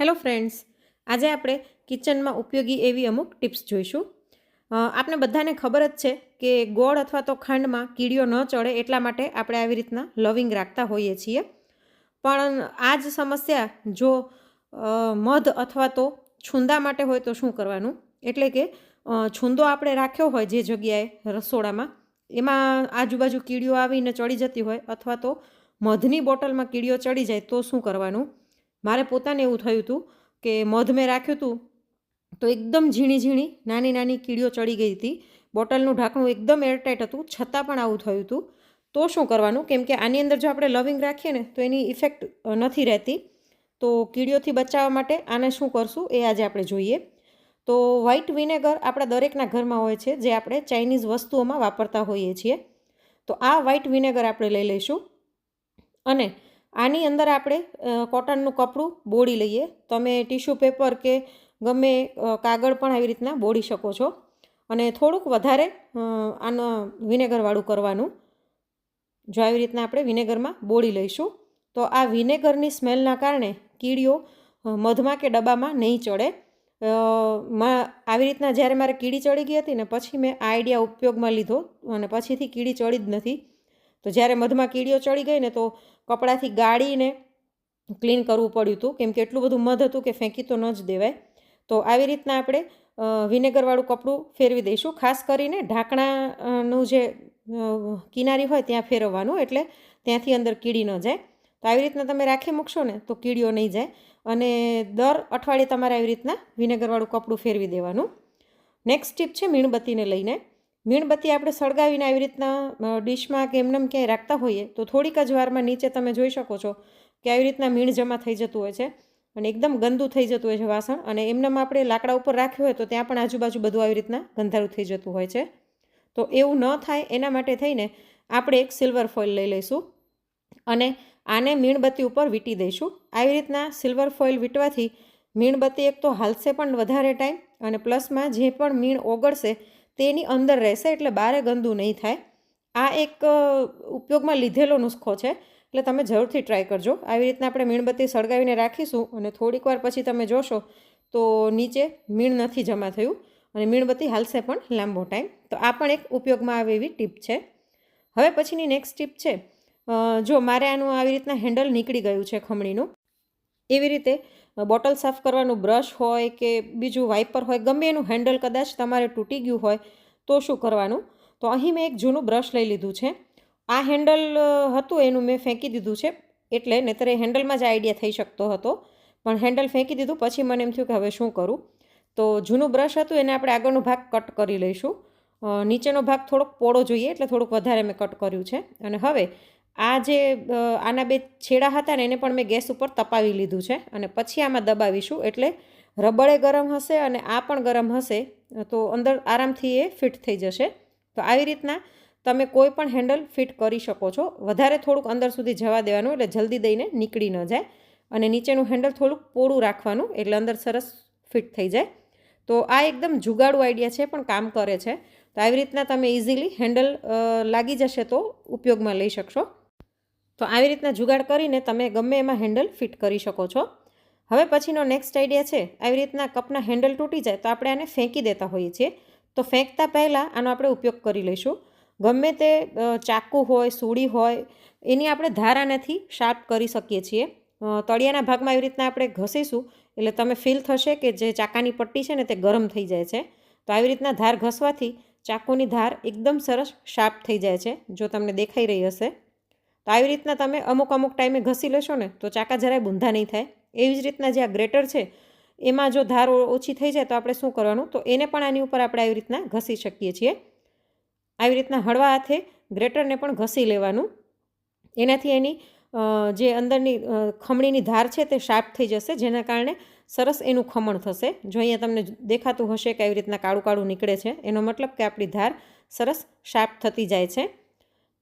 Hello friends, આજે આપણે કિચનમાં ઉપયોગી એવી અમુક ટિપ્સ જોઈશું. આપણે બધાને ખબર જ છે કે ગોળ અથવા તો ખાંડમાં કીડીઓ ન ચડે એટલા માટે આપણે આવી રીતના લવિંગ રાખતા હોઈએ છીએ. પણ આ જ સમસ્યા જો મધ અથવા તો છૂંદા માટે હોય તો શું કરવાનું? એટલે કે છૂંદો આપણે રાખ્યો હોય જે જગ્યાએ રસોડામાં, એમાં આજુબાજુ કીડીઓ આવીને ચડી જતી હોય અથવા તો મધની બોટલમાં કીડીઓ ચડી જાય તો શું કરવાનું? મારે પોતાને એવું થયું હતું કે મધ મેં રાખ્યું હતું તો એકદમ ઝીણી ઝીણી નાની નાની કીડીઓ ચડી ગઈ હતી. બોટલનું ઢાંકણું એકદમ એરટાઈટ હતું. છતાં પણ આવું થયું હતું તો શું કરવાનું? કેમ કે આની અંદર જો આપણે લવિંગ રાખીએ ને તો એની ઇફેક્ટ નથી રહેતી. તો કીડીઓથી બચાવવા માટે આને શું કરશું? એ આજે આપણે જોઈએ. તો વ્હાઇટ વિનેગર આપણા દરેકના ઘરમાં હોય છે, જે આપણે ચાઇનીઝ વસ્તુઓમાં વાપરતા હોઈએ છીએ. તો આ વ્હાઇટ વિનેગર આપણે લઈ લઈશું. અને આની અંદર આપણે કોટનનું કપડું બોળી લઈએ. તમે ટીશ્યુ પેપર કે ગમે કાગળ પણ આવી રીતના બોળી શકો છો. અને થોડુંક વધારે આનો વિનેગરવાળું કરવાનું. જો આવી રીતના આપણે વિનેગરમાં બોળી લઈશું, તો આ વિનેગરની સ્મેલના કારણે કીડીઓ મધમાં કે ડબ્બામાં નહીં ચડે. આવી રીતના જ્યારે મારે કીડી ચડી ગઈ હતી ને પછી મેં આ આઈડિયા ઉપયોગમાં લીધો અને પછીથી કીડી ચડી જ નથી. તો જ્યારે મધમાં કીડીઓ ચડી ગઈ ને તો કપડાથી ગાળીને ક્લીન કરવું પડ્યું હતું. કેમ કે એટલું બધું મધ હતું કે ફેંકી તો ન જ દેવાય. તો આવી રીતના આપણે વિનેગરવાળું કપડું ફેરવી દઈશું. ખાસ કરીને ઢાંકણાનું જે કિનારી હોય ત્યાં ફેરવવાનું, એટલે ત્યાંથી અંદર કીડી ન જાય. તો આવી રીતના તમે રાખી મૂકશો ને તો કીડીઓ નહીં જાય. અને દર અઠવાડિયે તમારે આવી રીતના વિનેગરવાળું કપડું ફેરવી દેવાનું. નેક્સ્ટ ટીપ છે મીણબત્તીને લઈને. મીણબત્તી આપણે સળગાવીને આવી રીતના ડીશમાં કે એમનેમ ક્યાંય રાખતા હોઈએ, તો થોડીક જ વારમાં નીચે તમે જોઈ શકો છો કે આવી રીતના મીણ જમા થઈ જતું હોય છે. અને એકદમ ગંદુ થઈ જતું હોય છે વાસણ. અને એમનેમ આપણે લાકડા ઉપર રાખ્યું હોય તો ત્યાં પણ આજુબાજુ બધું આવી રીતના ગંધારું થઈ જતું હોય છે. તો એવું ન થાય, એના માટે થઈને આપણે એક સિલ્વર ફોઇલ લઈ લઈશું. અને આને મીણબત્તી ઉપર વીંટી દઈશું. આવી રીતના સિલ્વર ફોઇલ વીંટવાથી મીણબત્તી એક તો હાલશે પણ વધારે ટાઈમ. અને પ્લસમાં જે પણ મીણ ઓગળશે તેની અંદર રહેશે એટલે બારે ગંદુ નહીં થાય. આ એક ઉપયોગમાં લીધેલો નુસ્ખો છે. એટલે તમે જરૂરથી ટ્રાય કરજો. આવી રીતના આપણે મીણબત્તી સળગાવીને રાખીશું અને થોડીક વાર પછી તમે જોશો તો નીચે મીણ નથી જમા થયું અને મીણબત્તી હાલશે પણ લાંબો ટાઈમ તો આ પણ એક ઉપયોગમાં આવે એવી ટીપ છે. હવે પછીની નેક્સ્ટ ટીપ છે જો મારે આનું આવી રીતના હેન્ડલ નીકળી ગયું છે ખમણીનું, એવી રીતે બોટલ સાફ કરવાનું બ્રશ હોય કે બીજું વાઇપર હોય, ગમે એનું હેન્ડલ કદાચ તમારે તૂટી ગયું હોય, તો શું કરવાનું? તો અહીં મેં એક જૂનું બ્રશ લઈ લીધું છે. આ હેન્ડલ હતું, એનું મેં ફેંકી દીધું છે, એટલે નહીંતર એ હેન્ડલમાં જ આઈડિયા થઈ શકતો હતો. પણ હેન્ડલ ફેંકી દીધું, પછી મને એમ થયું કે હવે શું કરું? તો જૂનું બ્રશ હતું, એને આપણે આગળનો ભાગ કટ કરી લઈશું. નીચેનો ભાગ થોડોક પોળો જોઈએ, એટલે થોડુંક વધારે મેં કટ કર્યું છે. અને હવે આ જે આના બે છેડા હતા ને એને પણ મેં ગેસ ઉપર તપાવી લીધું છે અને પછી આમાં દબાવીશું એટલે રબડે ગરમ હશે અને આ પણ ગરમ હશે, તો અંદર આરામથી એ ફિટ થઈ જશે. તો આવી રીતના તમે કોઈ પણ હેન્ડલ ફિટ કરી શકો છો. વધારે થોડુંક અંદર સુધી જવા દેવાનું એટલે જલ્દી દઈને નીકળી ન જાય અને નીચેનું હેન્ડલ થોડુંક પોળું રાખવાનું એટલે અંદર સરસ ફિટ થઈ જાય. તો આ એકદમ જુગાડુ આઈડિયા છે, પણ કામ કરે છે. તો આવી રીતના તમે ઇઝીલી હેન્ડલ લાગી જશે તો ઉપયોગમાં લઈ શકશો. તો આવી રીતના જુગાડ કરીને તમે ગમે એમાં હેન્ડલ ફિટ કરી શકો છો. હવે પછીનો નેક્સ્ટ આઈડિયા છે, આવી રીતના કપના હેન્ડલ તૂટી જાય તો આપણે આને ફેંકી દેતા હોઈએ છીએ. તો ફેંકતા પહેલાં આનો આપણે ઉપયોગ કરી લઈશું. ગમે તે ચાકુ હોય, સૂડી હોય, એની આપણે ધારાનાથી શાર્પ કરી શકીએ છીએ. તળિયાના ભાગમાં આવી રીતના આપણે ઘસીશું એટલે તમે ફીલ થશે કે જે ચાકાની પટ્ટી છે ને તે ગરમ થઈ જાય છે. તો આવી રીતના ધાર ઘસવાથી ચાકુની ધાર એકદમ સરસ શાર્પ થઈ જાય છે, જો તમને દેખાઈ રહી હશે. તો આવી રીતના તમે અમુક અમુક ટાઈમે ઘસી લેશો ને, તો ચાકા જરાય બૂંધા નહીં થાય. એવી જ રીતના જે આ ગ્રેટર છે, એમાં જો ધાર ઓછી થઈ જાય તો આપણે શું કરવાનું? તો એને પણ આની ઉપર આપણે આવી રીતના ઘસી શકીએ છીએ. આવી રીતના હળવા હાથે ગ્રેટરને પણ ઘસી લેવાનું. એનાથી એની જે અંદરની ખમણીની ધાર છે તે શાર્પ થઈ જશે, જેના કારણે સરસ એનું ખમણ થશે. જો અહીંયા તમને દેખાતું હશે કે આવી રીતના કાળું કાળું નીકળે છે, એનો મતલબ કે આપણી ધાર સરસ શાર્પ થતી જાય છે.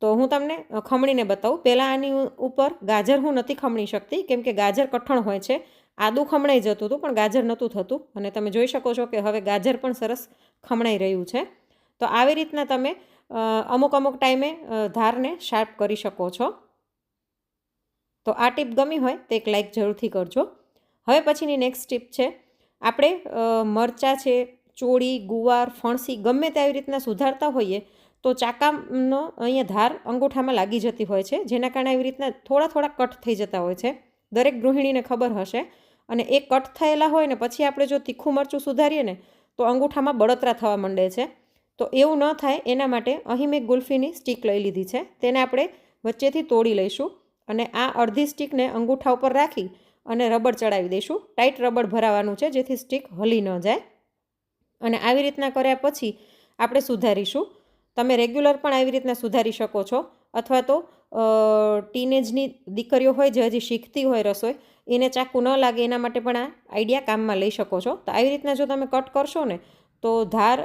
તો હું તમને ખમણીને બતાવું. પહેલાં આની ઉપર ગાજર હું નથી ખમણી શકતી, કેમ કે ગાજર કઠણ હોય છે. આદું ખમણાઈ જતું હતું, પણ ગાજર નહોતું થતું. અને તમે જોઈ શકો છો કે હવે ગાજર પણ સરસ ખમણાઈ રહ્યું છે. તો આવી રીતના તમે અમુક અમુક ટાઈમે ધારને શાર્પ કરી શકો છો. તો આ ટીપ ગમી હોય તો એક લાઈક જરૂરથી કરજો. હવે પછીની નેક્સ્ટ ટીપ છે. આપણે મરચાં છે, ચોળી, ગુવાર, ફણસી ગમે તે આવી રીતના સુધારતા હોઈએ તો ચાકાનો અહીંયા ધાર અંગૂઠામાં લાગી જતી હોય છે, જેના કારણે આવી રીતના થોડા થોડા કટ થઈ જતા હોય છે. દરેક ગૃહિણીને ખબર હશે અને એ કટ થયેલા હોય ને પછી આપણે જો તીખું મરચું સુધારીએ ને તો અંગૂઠામાં બળતરા થવા માંડે છે. તો એવું ન થાય એના માટે અહીં મેં ગુલ્ફીની સ્ટીક લઈ લીધી છે, તેને આપણે વચ્ચેથી તોડી લઈશું અને આ અડધી સ્ટીકને અંગૂઠા ઉપર રાખી અને રબર ચડાવી દઈશું. ટાઈટ રબર ભરાવાનું છે જેથી સ્ટીક હલી ન જાય. અને આવી રીતના કર્યા પછી આપણે સુધારીશું. તમે રેગ્યુલર પણ આવી રીતના સુધારી શકો છો. અથવા તો ટીનેજની દીકરીઓ હોય જે હજી શીખતી હોય રસોઈ, એને ચાકુ ન લાગે એના માટે પણ આ આઈડિયા કામમાં લઈ શકો છો. તો આવી રીતના જો તમે કટ કરશો ને, તો ધાર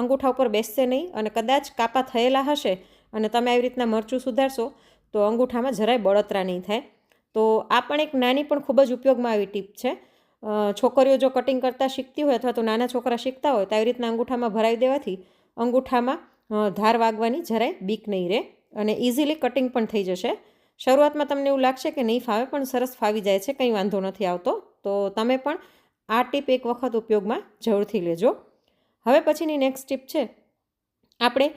અંગૂઠા ઉપર બેસશે નહીં અને કદાચ કાપા થયેલા હશે અને તમે આવી રીતના મરચું સુધારશો, તો અંગૂઠામાં જરાય બળતરા નહીં થાય. તો આ પણ એક નાની પણ ખૂબ જ ઉપયોગમાં આવી ટીપ છે. છોકરીઓ જો કટિંગ કરતાં શીખતી હોય અથવા તો નાના છોકરા શીખતા હોય, તો આવી રીતના અંગૂઠામાં ભરાવી દેવાથી અંગૂઠામાં ધાર વાગવાની જરાય બીક નહીં રહે અને ઇઝીલી કટિંગ પણ થઈ જશે. શરૂઆતમાં તમને એવું લાગશે કે નહીં ફાવે, પણ સરસ ફાવી જાય છે, કંઈ વાંધો નથી આવતો. તો તમે પણ આ ટીપ એક વખત ઉપયોગમાં જરૂરથી લેજો. હવે પછીની નેક્સ્ટ ટીપ છે. આપણે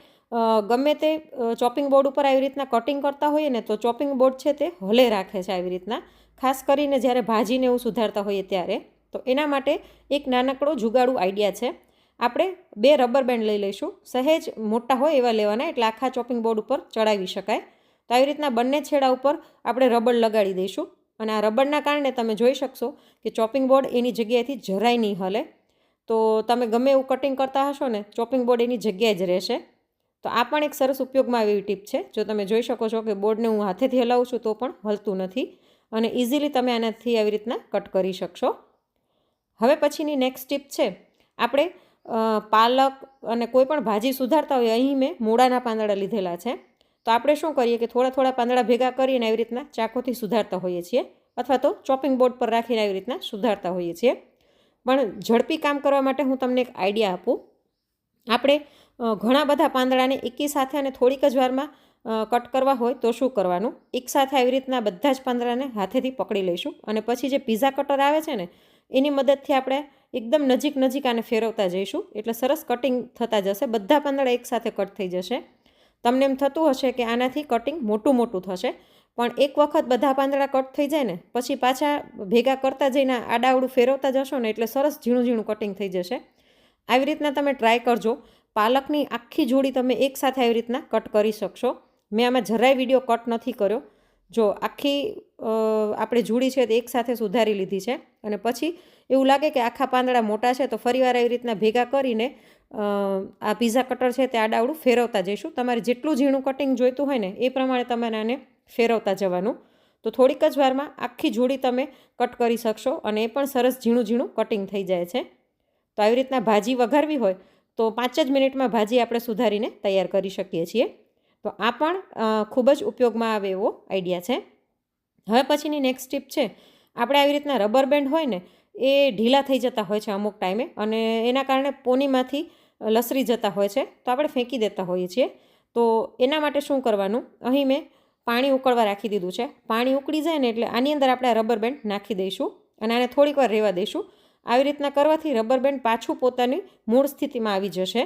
ગમે તે ચોપિંગ બોર્ડ ઉપર આવી રીતના કટિંગ કરતા હોઈએ ને, તો ચોપિંગ બોર્ડ છે તે હલે રાખે છે આવી રીતના. ખાસ કરીને જ્યારે ભાજીને એવું સુધારતા હોઈએ ત્યારે. તો એના માટે એક નાનકડો જુગાડું આઈડિયા છે. આપણે બે રબર બેન્ડ લઈ લઈશું. સહેજ મોટા હોય એવા લેવાના, એટલે આખા ચોપિંગ બોર્ડ ઉપર ચડાવી શકાય. તો આવી રીતના બંને છેડા ઉપર આપણે રબર લગાડી દઈશું. અને આ રબરના કારણે તમે જોઈ શકશો કે ચોપિંગ બોર્ડ એની જગ્યાએથી જરાય નહીં હલે. તો તમે ગમે એવું કટિંગ કરતા હશો ને, ચોપિંગ બોર્ડ એની જગ્યાએ જ રહેશે. તો આ પણ એક સરસ ઉપયોગમાં આવી ટીપ છે. જો તમે જોઈ શકો છો કે બોર્ડને હું હાથેથી હલાવું છું તો પણ હલતું નથી. અને ઇઝીલી તમે આનાથી આવી રીતના કટ કરી શકશો. હવે પછીની નેક્સ્ટ ટીપ છે. આપણે પાલક અને કોઈ પણ ભાજી સુધારતા હોય, અહીં મેં મૂળાના પાંદડા લીધેલા છે. તો આપણે શું કરીએ કે થોડા થોડા પાંદડા ભેગા કરીને આવી રીતના ચાકુથી સુધારતા હોઈએ છીએ, અથવા તો ચોપિંગ બોર્ડ પર રાખીને આવી રીતના સુધારતા હોઈએ છીએ. પણ ઝડપી કામ કરવા માટે હું તમને એક આઈડિયા આપું. આપણે ઘણા બધા પાંદડાને એકી સાથે અને થોડીક જ વારમાં કટ કરવા હોય તો શું કરવાનું? એક સાથે આવી રીતના બધા જ પાંદડાને હાથેથી પકડી લઈશું અને પછી જે પીઝા કટર આવે છે ને, એની મદદથી આપણે એકદમ નજીક નજીક આને ફેરવતા જઈશું. એટલે સરસ કટિંગ થતા જશે. બધા પાંદડા એકસાથે કટ થઈ જશે. તમને એમ થતું હશે કે આનાથી કટિંગ મોટું મોટું થશે. પણ એક વખત બધા પાંદડા કટ થઈ જાય ને, પછી પાછા ભેગા કરતા જઈને આડાવડું ફેરવતા જશો ને, એટલે સરસ ઝીણું ઝીણું કટિંગ થઈ જશે. આવી રીતના તમે ટ્રાય કરજો. પાલકની આખી જોડી તમે એકસાથે આવી રીતના કટ કરી શકશો. મેં આમાં જરાય વીડિયો કટ નથી કર્યો. જો આખી આપણે જોડી છે તે એકસાથે સુધારી લીધી છે. અને પછી એવું લાગે કે આખા પાંદડા મોટા છે તો ફરીવાર એવી રીતના ભેગા કરીને આ પીઝા કટર છે તે આડાવડું ફેરવતા જઈશું. તમારે જેટલું ઝીણું કટિંગ જોઈતું હોય ને, એ પ્રમાણે તમારે આને ફેરવતા જવાનું. તો થોડીક જ વારમાં આખી જોડી તમે કટ કરી શકશો અને એ પણ સરસ ઝીણું ઝીણું કટિંગ થઈ જાય છે. તો આવી રીતના ભાજી વઘારવી હોય તો પાંચ જ મિનિટમાં ભાજી આપણે સુધારીને તૈયાર કરી શકીએ છીએ. તો આ પણ ખૂબ જ ઉપયોગમાં આવે એવો આઈડિયા છે. હવે પછીની નેક્સ્ટ ટીપ છે, આપણે આવી રીતના રબર બેન્ડ હોય ને એ ઢીલા થઈ જતા હોય છે અમુક ટાઈમે અને એના કારણે પોનીમાંથી લસરી જતા હોય છે. તો આપણે ફેંકી દેતા હોઈએ છીએ. તો એના માટે શું કરવાનું? અહીં મેં પાણી ઉકળવા રાખી દીધું છે. પાણી ઉકળી જાય ને એટલે આની અંદર આપણે રબર બેન્ડ નાખી દઈશું અને આને થોડીક વાર રહેવા દઈશું. આવી રીતના કરવાથી રબર બેન્ડ પાછું પોતાની મૂળ સ્થિતિમાં આવી જશે.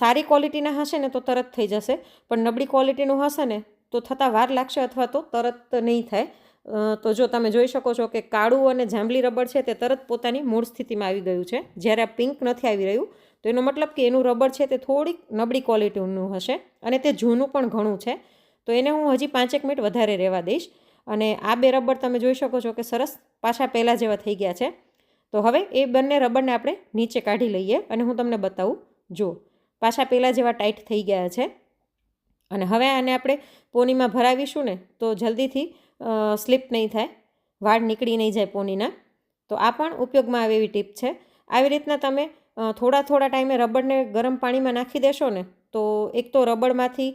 સારી ક્વોલિટીના હશે ને તો તરત થઈ જશે. પણ નબળી ક્વોલિટીનું હશે ને તો થતાં વાર લાગશે અથવા તો તરત નહીં થાય. તો જો તમે જોઈ શકો છો કે કાળું અને જાંબલી રબર છે તે તરત પોતાની મૂળ સ્થિતિમાં આવી ગયું છે. જ્યારે આ પિંક નથી આવી રહ્યું, તો એનો મતલબ કે એનું રબર છે તે થોડીક નબળી ક્વોલિટીનું હશે અને તે જૂનું પણ ઘણું છે. તો એને હું હજી પાંચેક મિનિટ વધારે રહેવા દઈશ. અને આ બે રબર તમે જોઈ શકો છો કે સરસ પાછા પહેલાં જેવા થઈ ગયા છે. તો હવે એ બંને રબરને આપણે નીચે કાઢી લઈએ અને હું તમને બતાવું. જો, પાછા પહેલાં જેવા ટાઈટ થઈ ગયા છે. અને હવે આને આપણે પોનીમાં ભરાવીશું ને, તો જલ્દીથી સ્લીપ નહીં થાય, વાળ નીકળી નહીં જાય પોનીના, તો આ પણ ઉપયોગમાં આવે એવી ટીપ છે. આવી રીતના તમે થોડા થોડા ટાઈમે રબરને ગરમ પાણીમાં નાખી દેશો ને, તો એક તો રબડમાંથી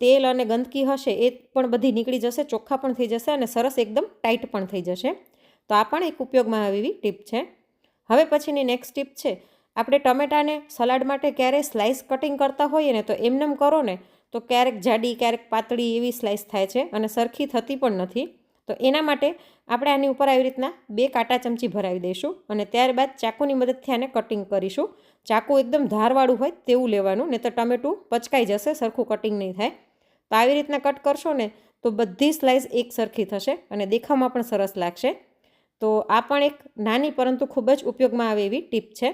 તેલ અને ગંદકી હશે એ પણ બધી નીકળી જશે, ચોખ્ખા પણ થઈ જશે અને સરસ એકદમ ટાઈટ પણ થઈ જશે. તો આ પણ એક ઉપયોગમાં આવે એવી ટીપ છે. હવે પછીની નેક્સ્ટ ટીપ છે. આપણે ટમેટાને સલાડ માટે ક્યારેય સ્લાઇસ કટિંગ કરતા હોઈએ ને તો એમનેમ કરો ને તો ક્યારેક જાડી, ક્યારેક પાતળી એવી સ્લાઇસ થાય છે અને સરખી થતી પણ નથી. તો એના માટે આપણે આની ઉપર આવી રીતના બે કાંટા ચમચી ભરાવી દઈશું અને ત્યારબાદ ચાકુની મદદથી આને કટિંગ કરીશું. ચાકુ એકદમ ધારવાળું હોય તેવું લેવાનું, નહીં તો ટમેટું પચકાઈ જશે, સરખું કટિંગ નહીં થાય. તો આવી રીતના કટ કરશો ને તો બધી સ્લાઇસ એક સરખી થશે અને દેખાવમાં પણ સરસ લાગશે. તો આ પણ એક નાની પરંતુ ખૂબ જ ઉપયોગમાં આવે એવી ટીપ છે.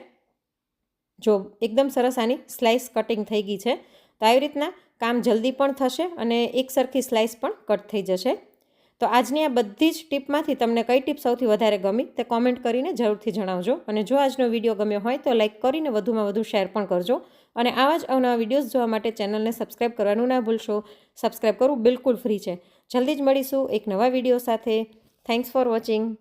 જો એકદમ સરસ આની સ્લાઇસ કટિંગ થઈ ગઈ છે. તો આવી રીતના કામ જલ્દી પણ થશે અને એક સરખી સ્લાઇસ પણ કટ થઈ જશે. તો આજની આ બધી જ ટીપમાંથી તમને કઈ ટીપ સૌથી વધારે ગમી તે કોમેન્ટ કરીને જરૂરથી જણાવજો. અને જો આજનો વીડિયો ગમ્યો હોય તો લાઇક કરીને વધુમાં વધુ શેર પણ કરજો. અને આવા જ અવનવા વિડીયોઝ જોવા માટે ચેનલને સબસ્ક્રાઈબ કરવાનું ના ભૂલશો. સબસ્ક્રાઈબ કરવું બિલકુલ ફ્રી છે. જલ્દી જ મળીશું એક નવા વીડિયો સાથે. Thanks for watching